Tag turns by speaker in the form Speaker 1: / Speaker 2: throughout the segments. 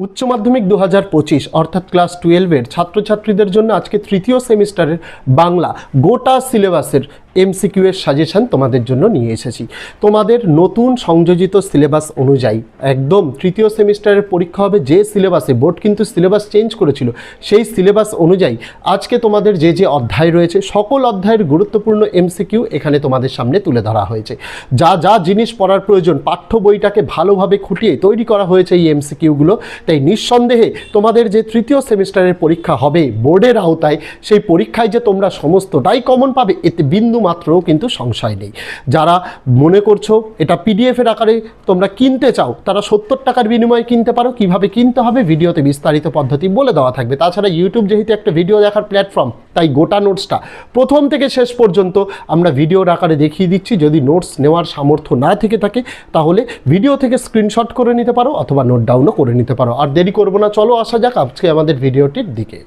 Speaker 1: উচ্চ মাধ্যমিক দু হাজার পঁচিশ, অর্থাৎ ক্লাস টুয়েলভের ছাত্রছাত্রীদের জন্য আজকে তৃতীয় সেমিস্টারের বাংলা গোটা সিলেবাসের এমসিকিউ এর সাজেশন তোমাদের জন্য নিয়ে এসেছি। তোমাদের নতুন সংযোজিত সিলেবাস অনুযায়ী একদম তৃতীয় সেমিস্টারের পরীক্ষা হবে, যে সিলেবাসে বোর্ড কিন্তু সিলেবাস চেঞ্জ করেছিল, সেই সিলেবাস অনুযায়ী আজকে তোমাদের যে যে অধ্যায় রয়েছে, সকল অধ্যায়ের গুরুত্বপূর্ণ এমসিকিউ এখানে তোমাদের সামনে তুলে ধরা হয়েছে। যা যা জিনিস পড়ার প্রয়োজন, পাঠ্য বইটাকে ভালোভাবে খুঁটিয়ে তৈরি করা হয়েছে এই এমসিকিউগুলো তাই নিঃসন্দেহে তোমাদের যে তৃতীয় সেমিস্টারের পরীক্ষা হবে বোর্ডের আওতায়, সেই পরীক্ষায় যে তোমরা সমস্তটাই কমন পাবে, এতে বিন্দু মাত্রও কিন্তু সংশয় নেই। যারা মনে করছ এটা পিডিএফের আকারে তোমরা কিনতে চাও, তারা সত্তর টাকার বিনিময়ে কিনতে পারো। কীভাবে কিনতে হবে ভিডিওতে বিস্তারিত পদ্ধতি বলে দেওয়া থাকবে। তাছাড়া ইউটিউব যেহেতু একটা ভিডিও দেখার প্ল্যাটফর্ম তাই গোটা নোটসটা প্রথম থেকে শেষ পর্যন্ত আমরা ভিডিওর আকারে দেখিয়ে দিচ্ছি। যদি নোটস নেওয়ার সামর্থ্য না থেকে থাকে, তাহলে ভিডিও থেকে স্ক্রিনশট করে নিতে পারো অথবা নোট ডাউনও করে নিতে পারো। আর দেরি করব না, চলো আসা যাক আজকে আমাদের ভিডিওটির দিকে।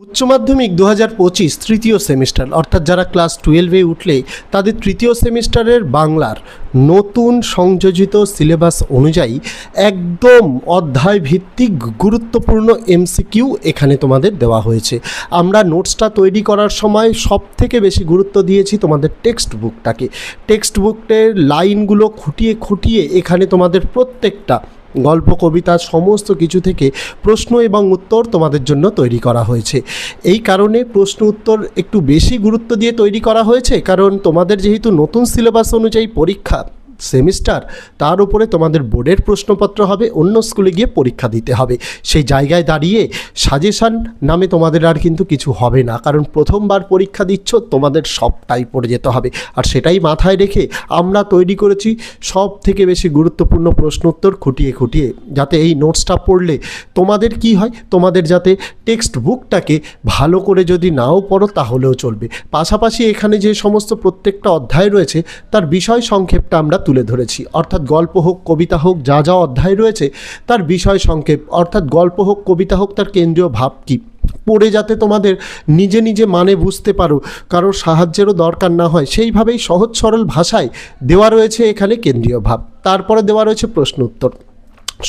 Speaker 1: উচ্চ মাধ্যমিক দু হাজার পঁচিশ তৃতীয় সেমিস্টার, অর্থাৎ যারা ক্লাস টুয়েলভে উঠলে তাদের তৃতীয় সেমিস্টারের বাংলার নতুন সংযোজিত সিলেবাস অনুযায়ী একদম অধ্যায় ভিত্তিক গুরুত্বপূর্ণ এমসিকিউ এখানে তোমাদের দেওয়া হয়েছে। আমরা নোটসটা তৈরি করার সময় সব থেকে বেশি গুরুত্ব দিয়েছি তোমাদের টেক্সট বুকটাকে টেক্সট বুকের লাইনগুলো খুঁটিয়ে খুঁটিয়ে এখানে তোমাদের প্রত্যেকটা গল্প, কবিতা, সমস্ত কিছু থেকে প্রশ্ন এবং উত্তর তোমাদের জন্য তৈরি করা হয়েছে। এই কারণে প্রশ্ন, উত্তর একটু বেশি গুরুত্ব দিয়ে তৈরি করা হয়েছে, কারণ তোমাদের যেহেতু নতুন সিলেবাস অনুযায়ী পরীক্ষা সেমিস্টার, তার উপরে তোমাদের বোর্ডের প্রশ্নপত্র হবে, অন্য স্কুলে গিয়ে পরীক্ষা দিতে হবে। সেই জায়গায় দাঁড়িয়ে সাজেশান নামে তোমাদের আর কিন্তু কিছু হবে না, কারণ প্রথমবার পরীক্ষা দিচ্ছ, তোমাদের সবটাই পড়ে যেতে হবে। আর সেটাই মাথায় রেখে আমরা তৈরি করেছি সব থেকে বেশি গুরুত্বপূর্ণ প্রশ্ন উত্তর খুঁটিয়ে খুঁটিয়ে, যাতে এই নোটসটা পড়লে তোমাদের কি হয়, তোমাদের যাতে টেক্সট বুকটাকে ভালো করে যদি নাও পড়ো, তাহলেও চলবে। পাশাপাশি এখানে যে সমস্ত প্রত্যেকটা অধ্যায় রয়েছে, তার বিষয় সংক্ষেপটা আমরা তুলে ধরেছি। অর্থাৎ গল্প হোক, কবিতা হোক, যা যা অধ্যায় রয়েছে, তার বিষয় সংক্ষেপ। অর্থাৎ গল্প হোক, কবিতা হোক, তার কেন্দ্রীয় ভাব কী? পড়ে যাতে তোমাদের নিজে নিজে মানে বুঝতে পারো, কারোর সাহায্যেরও দরকার না হয়। সেইভাবেই সহজ সরল ভাষায় দেওয়া রয়েছে এখানে কেন্দ্রীয় ভাব। তারপরে দেওয়া রয়েছে প্রশ্ন উত্তর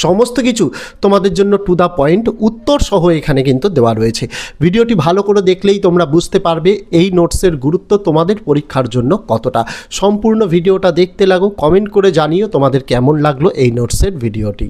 Speaker 1: সমস্ত কিছু তোমাদের জন্য টু দ্য পয়েন্ট উত্তর সহ এখানে কিন্তু দেওয়া রয়েছে। ভিডিওটি ভালো করে দেখলেই তোমরা বুঝতে পারবে এই নোটসের গুরুত্ব তোমাদের পরীক্ষার জন্য কতটা। সম্পূর্ণ ভিডিওটা দেখতে লাগো কমেন্ট করে জানিও তোমাদের কেমন লাগল এই নোটসের ভিডিওটি।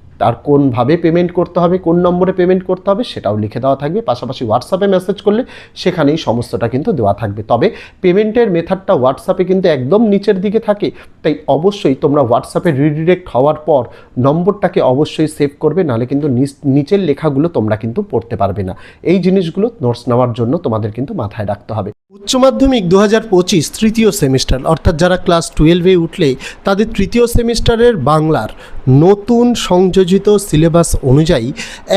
Speaker 1: তার কোনভাবে পেমেন্ট করতে হবে, কোন নম্বরে পেমেন্ট করতে হবে সেটাও লিখে দেওয়া থাকবে। পাশাপাশি হোয়াটসঅ্যাপে মেসেজ করলে সেখানেই সমস্তটা কিন্তু দেওয়া থাকবে। তবে পেমেন্টের মেথডটা হোয়াটসঅ্যাপে কিন্তু একদম নিচের দিকে থাকে। তাই অবশ্যই তোমরা হোয়াটসঅ্যাপে রিডিরেক্ট হওয়ার পর নম্বরটাকে অবশ্যই সেভ করবে, নাহলে কিন্তু নিচ- নিচের লেখাগুলো তোমরা কিন্তু পড়তে পারবে না। এই জিনিসগুলো নোটস নেওয়ার জন্য তোমাদের কিন্তু মাথায় রাখতে হবে। উচ্চ মাধ্যমিক দু হাজার পঁচিশ তৃতীয় সেমিস্টার অর্থাৎ যারা ক্লাস টুয়েলভে উঠলে, তাদের তৃতীয় সেমিস্টারের বাংলার নতুন সংযোজিত সিলেবাস অনুযায়ী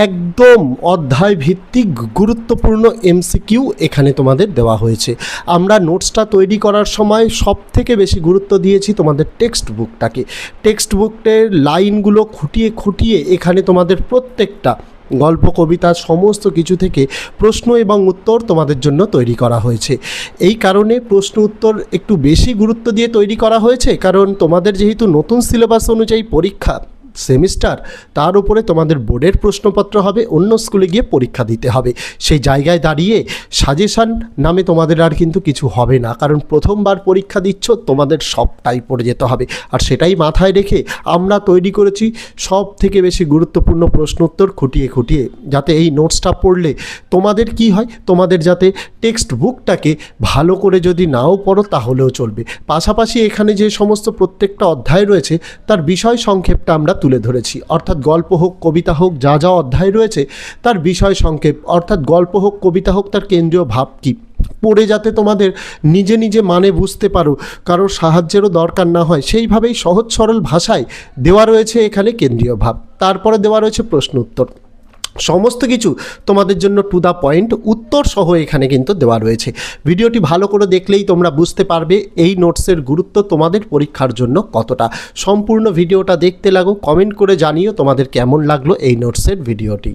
Speaker 1: একদম অধ্যায় ভিত্তিক গুরুত্বপূর্ণ এমসিকিউ এখানে তোমাদের দেওয়া হয়েছে। আমরা নোটসটা তৈরি করার সময় সব থেকে বেশি গুরুত্ব দিয়েছি তোমাদের টেক্সট বুকটাকে টেক্সট বুকের লাইনগুলো খুঁটিয়ে খুঁটিয়ে এখানে তোমাদের প্রত্যেকটা গল্প, কবিতা, সমস্ত কিছু থেকে প্রশ্ন এবং উত্তর তোমাদের জন্য তৈরি করা হয়েছে। এই কারণে প্রশ্ন উত্তর একটু বেশি গুরুত্ব দিয়ে তৈরি করা হয়েছে, কারণ তোমাদের যেহেতু নতুন সিলেবাস অনুযায়ী পরীক্ষা সেমিস্টার, তার উপরে তোমাদের বোর্ডের প্রশ্নপত্র হবে, অন্য স্কুলে গিয়ে পরীক্ষা দিতে হবে। সেই জায়গায় দাঁড়িয়ে সাজেশান নামে তোমাদের আর কিন্তু কিছু হবে না, কারণ প্রথমবার পরীক্ষা দিচ্ছ, তোমাদের সবটাই পড়ে যেতে হবে। আর সেটাই মাথায় রেখে আমরা তৈরি করেছি সব থেকে বেশি গুরুত্বপূর্ণ প্রশ্ন উত্তর খুঁটিয়ে খুঁটিয়ে, যাতে এই নোটসটা পড়লে তোমাদের কি হয়, তোমাদের যাতে টেক্সট বুকটাকে ভালো করে যদি নাও পড়ো, তাহলেও চলবে। পাশাপাশি এখানে যে সমস্ত প্রত্যেকটা অধ্যায় রয়েছে, তার বিষয় সংক্ষেপটা আমরা তুলে ধরেছি। অর্থাৎ গল্প হোক, কবিতা হোক, যা যা অধ্যায় রয়েছে, তার বিষয় সংক্ষেপ। অর্থাৎ গল্প হোক, কবিতা হোক, তার কেন্দ্রীয় ভাব কী? পড়ে যাতে তোমাদের নিজে নিজে মানে বুঝতে পারো, কারোর সাহায্যেরও দরকার না হয়। সেইভাবেই সহজ সরল ভাষায় দেওয়া রয়েছে এখানে কেন্দ্রীয় ভাব। তারপরে দেওয়া রয়েছে প্রশ্ন উত্তর সমস্ত কিছু তোমাদের জন্য টু দ্য পয়েন্ট উত্তর সহ এখানে কিন্তু দেওয়া রয়েছে। ভিডিওটি ভালো করে দেখলেই তোমরা বুঝতে পারবে এই নোটসের গুরুত্ব তোমাদের পরীক্ষার জন্য কতটা। সম্পূর্ণ ভিডিওটা দেখতে লাগো কমেন্ট করে জানিও তোমাদের কেমন লাগল এই নোটসের ভিডিওটি।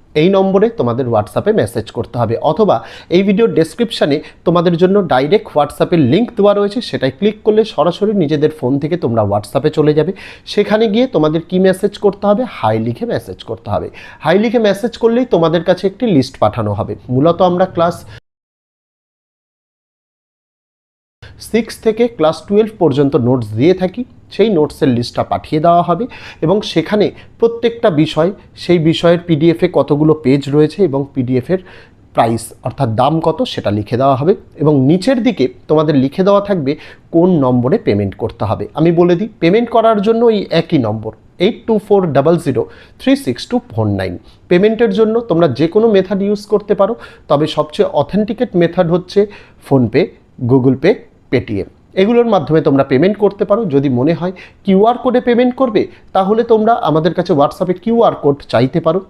Speaker 1: এই নম্বরে তোমাদের হোয়াটসঅ্যাপে মেসেজ করতে হবে অথবা এই ভিডিওর ডেসক্রিপশানে তোমাদের জন্য ডাইরেক্ট হোয়াটসঅ্যাপের লিঙ্ক দেওয়া রয়েছে সেটাই ক্লিক করলে সরাসরি নিজেদের ফোন থেকে তোমরা হোয়াটসঅ্যাপে চলে যাবে। সেখানে গিয়ে তোমাদের কি মেসেজ করতে হবে? হাই লিখে মেসেজ করতে হবে। হাই লিখে মেসেজ করলেই তোমাদের কাছে একটি লিস্ট পাঠানো হবে। মূলত আমরা ক্লাস সিক্স থেকে ক্লাস টুয়েলভ পর্যন্ত নোটস দিয়ে থাকি। সেই নোটসের লিস্টটা পাঠিয়ে দেওয়া হবে এবং সেখানে প্রত্যেকটা বিষয়, সেই বিষয়ের পিডিএফে কতগুলো পেজ রয়েছে এবং পিডিএফের প্রাইস অর্থাৎ দাম কত সেটা লিখে দেওয়া হবে এবং নিচের দিকে তোমাদের লিখে দেওয়া থাকবে কোন নম্বরে পেমেন্ট করতে হবে। আমি বলে দিই পেমেন্ট করার জন্য এই একই নম্বর eight two four double zero three six two four nine পেমেন্টের জন্য তোমরা যে কোনো মেথড ইউজ করতে পারো, তবে সবচেয়ে অথেন্টিকেট মেথড হচ্ছে ফোনপে গুগল পে পেটিএম। এগুলোর মাধ্যমে তোমরা পেমেন্ট করতে পারো। যদি মনে হয় কিউআর কোডে পেমেন্ট করবে, তাহলে তোমরা আমাদের কাছে হোয়াটসঅ্যাপে কিউআর কোড চাইতে পারো।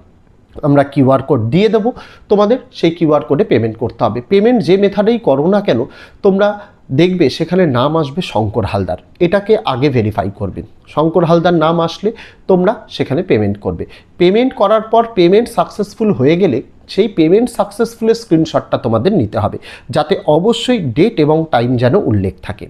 Speaker 1: আমরা কিউআর কোড দিয়ে দেবো। তোমাদের সেই কিউআর কোডে পেমেন্ট করতে হবে। পেমেন্ট যে মেথাডেই করো না কেন, তোমরা দেখবে সেখানে নাম আসবে শঙ্কর হালদার। এটাকে আগে ভেরিফাই করবে। শঙ্কর হালদার নাম আসলে তোমরা সেখানে পেমেন্ট করবে। পেমেন্ট করার পর পেমেন্ট সাকসেসফুল হয়ে গেলে সেই পেমেন্ট সাকসেসফুলের স্ক্রিনশটটা তোমাদের নিতে হবে। যাতে অবশ্যই ডেট এবং টাইম যেন উল্লেখ থাকে।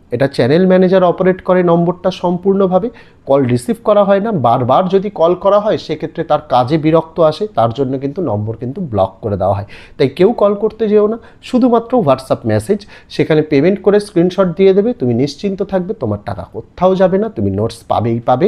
Speaker 1: এটা চ্যানেল ম্যানেজার অপারেট করে নম্বরটা সম্পূর্ণভাবে কল রিসিভ করা হয় না। বারবার যদি কল করা হয়, সেক্ষেত্রে তার কাজে বিরক্ত আসে, তার জন্য কিন্তু নম্বর কিন্তু ব্লক করে দেওয়া হয়। তাই কেউ কল করতে যেও না, শুধুমাত্র হোয়াটসঅ্যাপ মেসেজ সেখানে পেমেন্ট করে স্ক্রিনশট দিয়ে দেবে, তুমি নিশ্চিন্ত থাকবে তোমার টাকা কোথাও যাবে না, তুমি নোটস পাবেই পাবে।